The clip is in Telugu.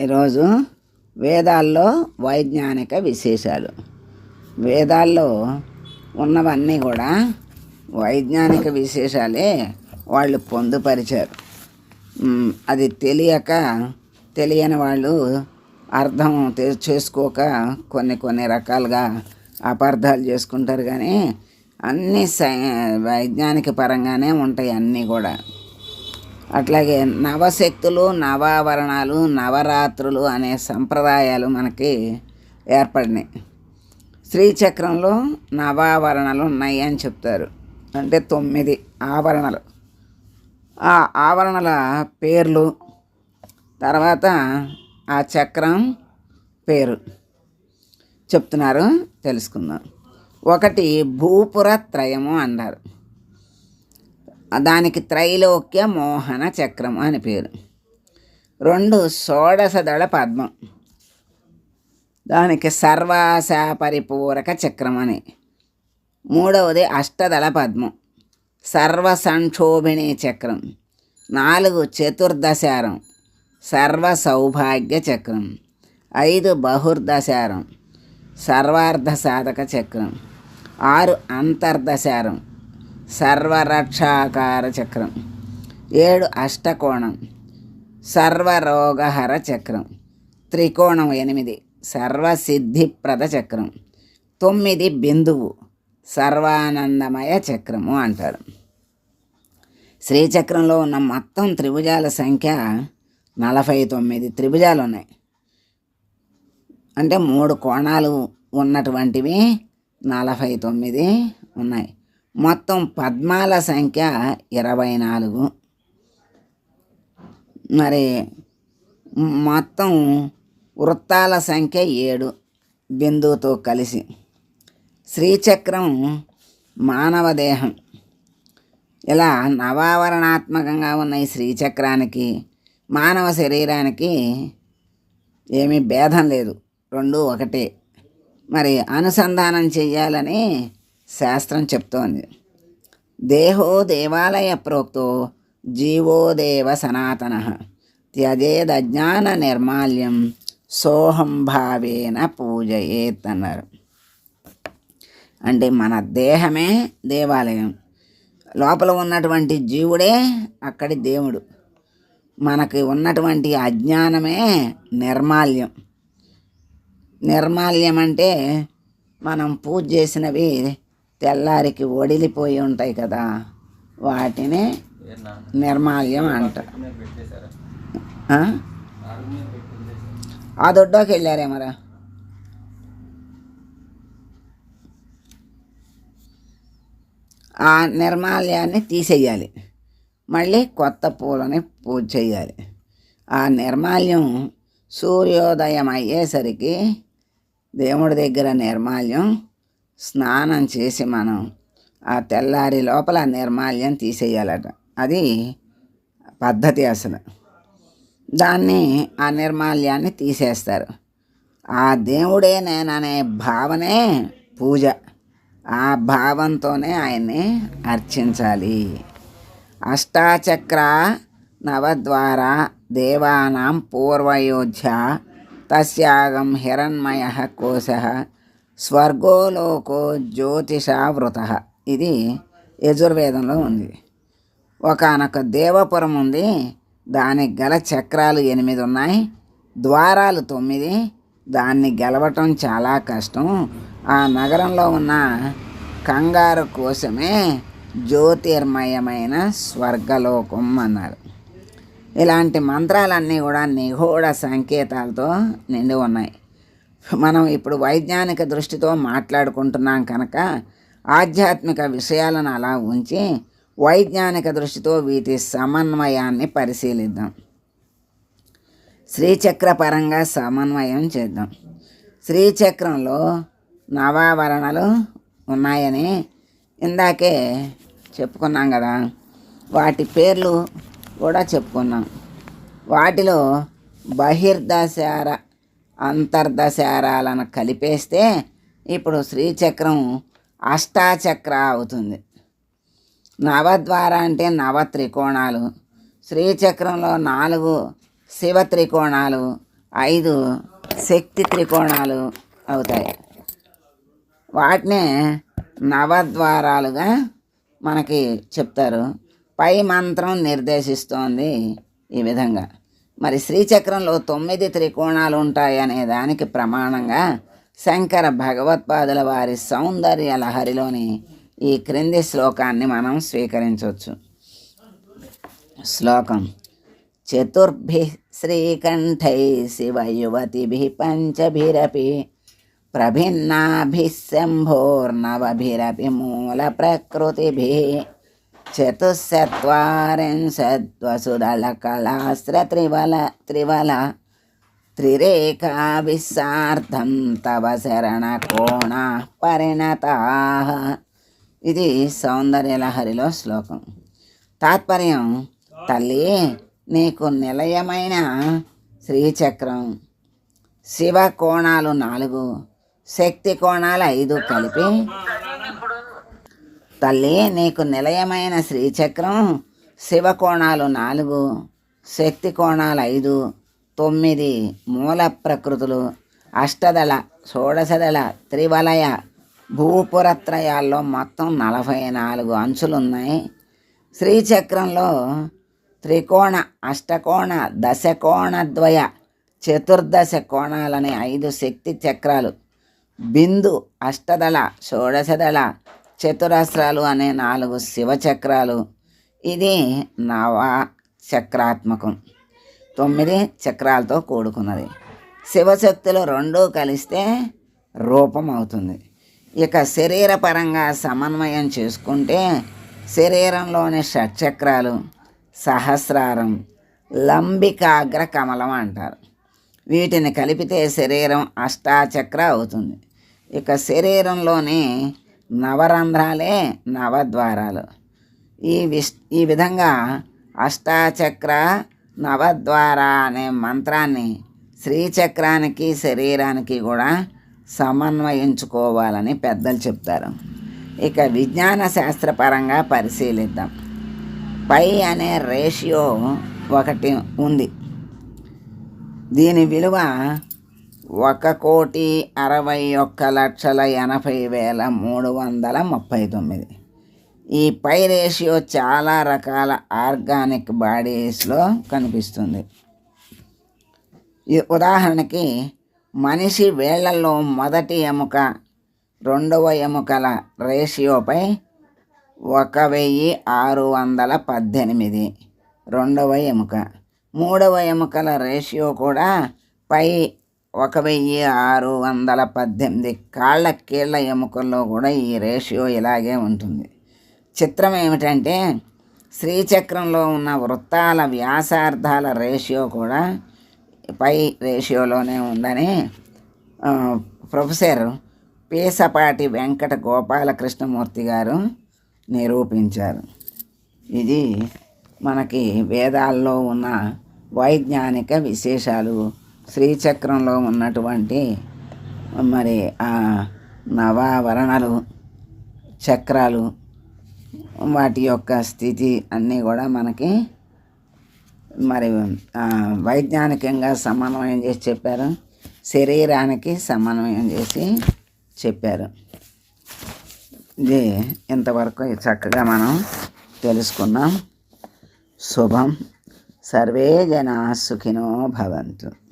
ఈరోజు వేదాల్లో వైజ్ఞానిక విశేషాలు. వేదాల్లో ఉన్నవన్నీ కూడా వైజ్ఞానిక విశేషాలే వాళ్ళు పొందుపరిచారు. అది తెలియక తెలియని వాళ్ళు అర్థం చేసుకోక కొన్ని కొన్ని రకాలుగా అపార్థాలు చేసుకుంటారు కానీ అన్నీ సై వైజ్ఞానిక పరంగానే ఉంటాయి అన్నీ కూడా. అట్లాగే నవశక్తులు నవావరణాలు నవరాత్రులు అనే సంప్రదాయాలు మనకి ఏర్పడినాయి. శ్రీచక్రంలో నవావరణలు ఉన్నాయి అని చెప్తారు. అంటే తొమ్మిది ఆవరణలు. ఆ ఆవరణల పేర్లు తర్వాత ఆ చక్రం పేరు చెప్తున్నారు తెలుసుకుందాం. ఒకటి భూపుర త్రయము అన్నారు దానికి త్రైలోక్య మోహన చక్రం అని పేరు. రెండు షోడశదళ పద్మం. దానికి సర్వాశ పరిపూరక చక్రం అని. మూడవది అష్టదళ పద్మం. సర్వ సంక్షోభిణి చక్రం. నాలుగు చతుర్దశారం. సర్వ సౌభాగ్య చక్రం. ఐదు బహుర్దశారం. సర్వార్ధ సాధక చక్రం. ఆరు అంతర్దశారం. సర్వరక్షాకార చక్రం ఏడు అష్టకోణం. సర్వరోగహర చక్రం త్రికోణం ఎనిమిది. సర్వసిద్ధిప్రద చక్రం తొమ్మిది బిందువు. సర్వానందమయ చక్రము అంటారు శ్రీచక్రంలో ఉన్న మొత్తం త్రిభుజాల సంఖ్య నలభై తొమ్మిది త్రిభుజాలు ఉన్నాయి అంటే మూడు కోణాలు ఉన్నటువంటివి నలభై తొమ్మిది ఉన్నాయి. మొత్తం పద్మాల సంఖ్య ఇరవై నాలుగు మరి మొత్తం వృత్తాల సంఖ్య ఏడు బిందువుతో కలిసి. శ్రీచక్రం మానవ దేహం. ఇలా నవావరణాత్మకంగా ఉన్న ఈ శ్రీచక్రానికి మానవ శరీరానికి ఏమీ భేదం లేదు. రెండు ఒకటే. మరి అనుసంధానం చెయ్యాలని శాస్త్రం చెప్తోంది. దేహో దేవాలయ ప్రోక్తో జీవో దేవ సనాతన. త్యజేదజ్ఞాన నిర్మాల్యం సోహం భావేన పూజయేత్ అన్నారు. అంటే మన దేహమే దేవాలయం. లోపల ఉన్నటువంటి జీవుడే అక్కడి దేవుడు. మనకి ఉన్నటువంటి అజ్ఞానమే నిర్మాల్యం. నిర్మాల్యం అంటే మనం పూజ చేసినవి తెల్లారికి ఒడిలిపోయి ఉంటాయి కదా వాటిని నిర్మాల్యం అంటారు. ఆ? ఆ దొడ్డోకి వెళ్ళారే మరా? ఆ నిర్మాల్యాన్ని తీసేయాలి. మళ్ళీ కొత్త పూలని పూజ చేయాలి. ఆ నిర్మాల్యం సూర్యోదయం అయ్యేసరికి దేవుడి దగ్గర నిర్మాల్యం స్నానం చేసి మనం ఆ తెల్లారి లోపల ఆ నిర్మాల్యం తీసేయాలట. అది పద్ధతి అసలు. దాన్ని ఆ నిర్మాల్యాన్ని తీసేస్తారు. ఆ దేవుడే నేననే భావనే పూజ. ఆ భావంతోనే ఆయన్ని అర్చించాలి. అష్టాచక్ర నవద్వార దేవానాం పూర్వయోధ్య తస్యాగం హిరణ్మయ కోశ స్వర్గోలోకో జ్యోతిషావృత. ఇది యజుర్వేదంలో ఉంది. ఒకనొక దేవపురం ఉంది. దానికి గల చక్రాలు ఎనిమిది ఉన్నాయి. ద్వారాలు తొమ్మిది. దాన్ని గెలవటం చాలా కష్టం. ఆ నగరంలో ఉన్న కంగారు కోసమే జ్యోతిర్మయమైన స్వర్గలోకం అన్నారు. ఇలాంటి మంత్రాలన్నీ కూడా నిగూఢ సంకేతాలతో నిండి ఉన్నాయి. మనం ఇప్పుడు వైజ్ఞానిక దృష్టితో మాట్లాడుకుంటున్నాం కనుక ఆధ్యాత్మిక విషయాలను అలా ఉంచి వైజ్ఞానిక దృష్టితో వీటి సమన్వయాన్ని పరిశీలిద్దాం. శ్రీచక్ర పరంగా సమన్వయం చేద్దాం. శ్రీచక్రంలో నవావరణలు ఉన్నాయని ఇందాకే చెప్పుకున్నాం కదా. వాటి పేర్లు కూడా చెప్పుకున్నాం. వాటిలో బహిర్దశార అంతర్దశారాలను కలిపేస్తే ఇప్పుడు శ్రీచక్రం అష్టాచక్ర అవుతుంది. నవద్వార అంటే నవ త్రికోణాలు శ్రీచక్రంలో నాలుగు శివ త్రికోణాలు ఐదు శక్తి త్రికోణాలు అవుతాయి. వాటినే నవద్వారాలుగా మనకి చెప్తారు. పై మంత్రం నిర్దేశిస్తోంది ఈ విధంగా. మరి శ్రీచక్రంలో తొమ్మిది త్రికోణాలు ఉంటాయి అనే దానికి ప్రమాణంగా శంకర భగవత్పాదుల వారి సౌందర్య లహరిలోని ఈ క్రింది శ్లోకాన్ని మనం స్వీకరించవచ్చు. శ్లోకం చతుర్భి శ్రీకంఠై శివయువతిభిः పంచభిరపి ప్రభిన్నాభిశంభోర్నవభిరపి మూల ప్రకృతిభి చతుశ్చత్వారింశద్వసుదళకళాస్త్రత్రివల త్రివల త్రిరేఖాభిः సార్ధం తవ శరణకోణ పరిణతాः ఇది సౌందర్యలహరిలో శ్లోకం. తాత్పర్యం తల్లి నీకు నిలయమైన శ్రీచక్రం. శివ కోణాలు నాలుగు శక్తి కోణాలు ఐదు కలిపి తల్లి నీకు నిలయమైన శ్రీచక్రం శివకోణాలు నాలుగు శక్తి కోణాలు ఐదు తొమ్మిది మూల ప్రకృతులు అష్టదళ షోడశదళ త్రివలయ భూపురత్రయాల్లో మొత్తం నలభై నాలుగు అంచులు ఉన్నాయి శ్రీచక్రంలో త్రికోణ అష్టకోణ దశకోణద్వయ చతుర్దశ కోణాలనే ఐదు శక్తి చక్రాలు. బిందు అష్టదళ షోడశదళ చతురస్రాలు అనే నాలుగు శివచక్రాలు. ఇది నవ చక్రాత్మకం. తొమ్మిది చక్రాలతో కూడుకున్నది. శివశక్తులు రెండూ కలిస్తే రూపం అవుతుంది. ఇక శరీరపరంగా సమన్వయం చేసుకుంటే శరీరంలోని షట్చక్రాలు సహస్రారం లంబికాగ్ర కమలం అంటారు. వీటిని కలిపితే శరీరం అష్టాచక్ర అవుతుంది. ఇక శరీరంలోని నవరంధ్రాలే నవద్వారాలు. ఈ విష్ ఈ విధంగా అష్టాచక్ర నవద్వార అనే మంత్రాన్ని శ్రీచక్రానికి శరీరానికి కూడా సమన్వయించుకోవాలని పెద్దలు చెప్తారు. ఇక విజ్ఞాన శాస్త్రపరంగా పరిశీలిద్దాం. పై అనే రేషియో ఒకటి ఉంది. దీని విలువ ఒక కోటి అరవై ఒక్క లక్షల ఎనభై వేల మూడు వందల ముప్పై తొమ్మిది. ఈ పై రేషియో చాలా రకాల ఆర్గానిక్ బాడీస్లో కనిపిస్తుంది. ఉదాహరణకి మనిషి వేళ్ళలో మొదటి ఎముక రెండవ ఎముకల రేషియోపై ఒక వెయ్యి ఆరు వందల పద్దెనిమిది రెండవ ఎముక మూడవ ఎముకల రేషియో కూడా పై ఒక వెయ్యి ఆరు వందల పద్దెనిమిది కాళ్ళ కీళ్ళ ఎముకల్లో కూడా ఈ రేషియో ఇలాగే ఉంటుంది. చిత్రం ఏమిటంటే శ్రీచక్రంలో ఉన్న వృత్తాల వ్యాసార్థాల రేషియో కూడా పై రేషియోలోనే ఉందని ప్రొఫెసర్ పీసపాటి వెంకట గోపాలకృష్ణమూర్తి గారు నిరూపించారు. ఇది మనకి వేదాల్లో ఉన్న వైజ్ఞానిక విశేషాలు. శ్రీచక్రంలో ఉన్నటువంటి మరి ఆ నవావరణలు చక్రాలు వాటి యొక్క స్థితి అన్నీ కూడా మనకి మరి వైజ్ఞానికంగా సమన్వయం చేసి చెప్పారు. శరీరానికి సమన్వయం చేసి చెప్పారు. ఇది ఇంతవరకు చక్కగా మనం తెలుసుకున్నాం. శుభం. సర్వే జనా సుఖినో భవంతు.